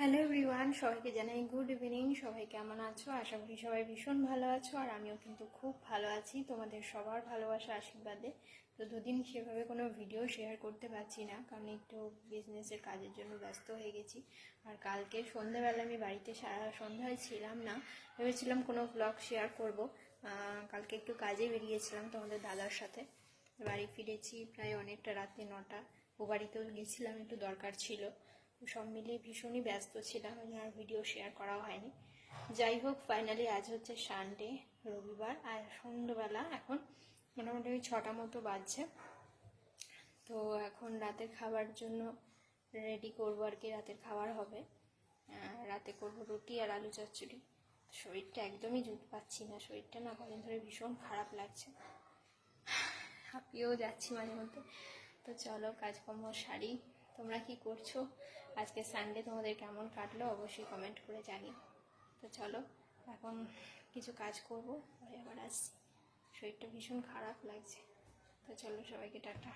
Hello everyone সবাইকে জানাই good evening সবাই কেমন আছো? আশা করি সবাই ভীষণ ভালো আছো, আর আমিও কিন্তু খুব ভালো আছি, তোমাদের সবার ভালোবাসা আশীর্বাদে। তো দুদিন সেভাবে কোনো ভিডিও শেয়ার করতে পারছি না, কারণ একটু বিজনেসের কাজের জন্য ব্যস্ত হয়ে গেছি। আর কালকে সন্ধ্যাবেলা আমি বাড়িতে সারা সন্ধ্যায় ছিলাম না, ভেবেছিলাম কোনো ব্লগ শেয়ার করব। কালকে একটু কাজে বেরিয়েছিলাম তোমাদের দাদার সাথে। বাড়ি ফিরেছি প্রায় অনেকটা রাতে নটা, ও বাড়িতেও গেছিলাম, একটু দরকার ছিল। সব মিলিয়ে ভীষণই ব্যস্ত ছিলাম ওই আর ভিডিও শেয়ার করাও হয়নি। যাই হোক ফাইনালি আজ হচ্ছে সানডে রবিবার, আর সন্ধ্যেবেলা এখন মোটামুটি ওই ছটা মতো বাজছে। তো এখন রাতের খাবার জন্য রেডি করব আর কি, রাতের খাবার হবে। রাতে করব রুটি আর আলু চচ্চড়ি। শরীরটা একদমই জুট পাচ্ছি না, শরীরটা না কদিন ধরে ভীষণ খারাপ লাগছে। হাঁপিয়েও যাচ্ছি মাঝে মধ্যে। তো চলো, কাজকর্ম সারি। তোমরা কি করছ? আজকে সানডে তোমাদের কেমন কাটলো? অবশ্যই কমেন্ট করে জানি তো চলো, এখন কিছু কাজ করব। পরে আবার আসছি। শরীরটা ভীষণ খারাপ লাগছে। তো চলো সবাইকে টাটা।